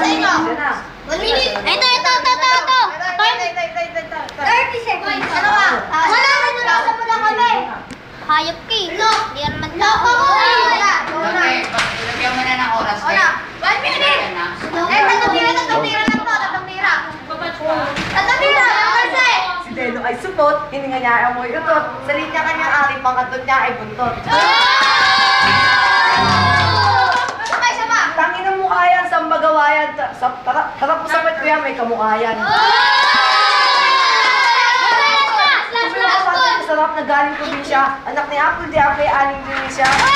Ito. Ito, ito, ito, ito, ito. Time. 30 seconds. Ano ba? Wala na, nilasa mo na kami. Hayop ka eh. No. Hindi ka naman tao. No, wala. Okay, lagyan mo na ng oras. Wala. One minute. Eh, tatlong tira, tatlong tira lang to. Tatlong tira. Tatlong tira. Kasi. Si Delo ay supot, hininga niya ay amoy utot. Sa linya kanyang ari, pangkatot niya ay buntot. Sabay, yan, sa tara, tara po sa pet ko yan, may kamukha yan. Sarap na galing probinsya, anak ni Apple di Apple, aling din siya.